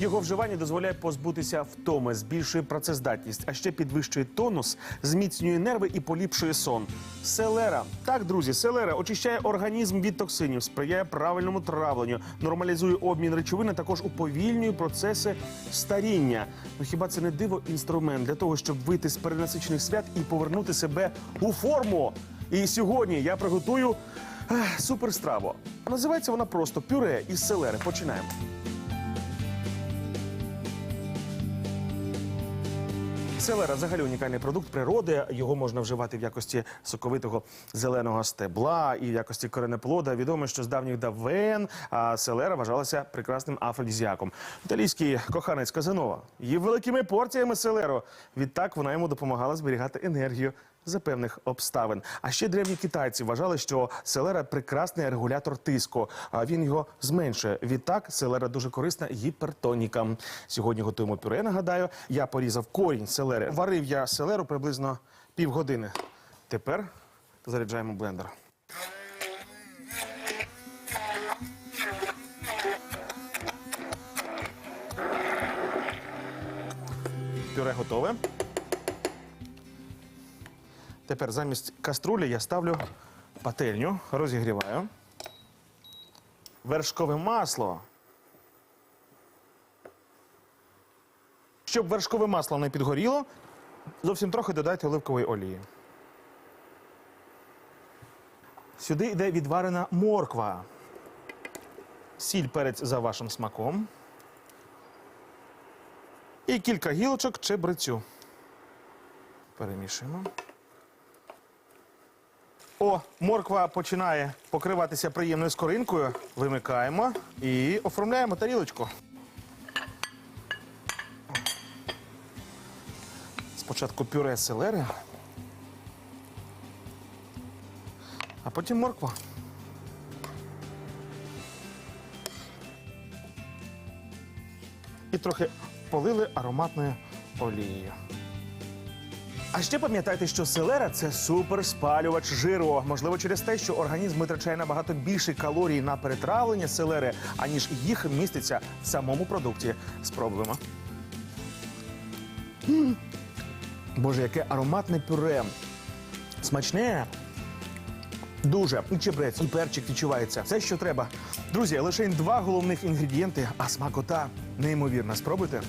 Його вживання дозволяє позбутися втоми, збільшує працездатність, а ще підвищує тонус, зміцнює нерви і поліпшує сон. Селера. Так, друзі, селера очищає організм від токсинів, сприяє правильному травленню, нормалізує обмін речовин, а також уповільнює процеси старіння. Ну хіба це не диво інструмент для того, щоб вийти з перенасичених свят і повернути себе у форму? І сьогодні я приготую суперстраву. Називається вона просто пюре із селери. Починаємо. Селера взагалі унікальний продукт природи. Його можна вживати в якості соковитого зеленого стебла і в якості коренеплода. Відомо, що з давніх давен а, селера вважалася прекрасним афродізіаком. Італійський коханець Казанова їв великими порціями селеру. Відтак вона йому допомагала зберігати енергію за певних обставин. А ще древні китайці вважали, що селера прекрасний регулятор тиску. А він його зменшує. Відтак селера дуже корисна гіпертонікам. Сьогодні готуємо пюре. Нагадаю, я порізав корінь селери. Варив я селеру приблизно півгодини. Тепер заряджаємо блендер. Пюре готове. Тепер замість каструлі я ставлю пательню, розігріваю. Вершкове масло. Щоб вершкове масло не підгоріло, зовсім трохи додайте оливкової олії. Сюди йде відварена морква. Сіль перець за вашим смаком. І кілька гілочок чебрецю. Перемішуємо. О, морква починає покриватися приємною скоринкою. Вимикаємо і оформляємо тарілочку. Спочатку пюре селери, а потім морква. І трохи полили ароматною олією. А ще пам'ятайте, що селера це суперспалювач жиру. Можливо, через те, що організм витрачає набагато більше калорій на перетравлення селери, аніж їх міститься в самому продукті. Спробуємо. Боже, яке ароматне пюре. Смачне. Дуже і чебрець, і перчик відчувається. Все, що треба. Друзі, лише два головних інгредієнти, а смакота неймовірна. Спробуйте.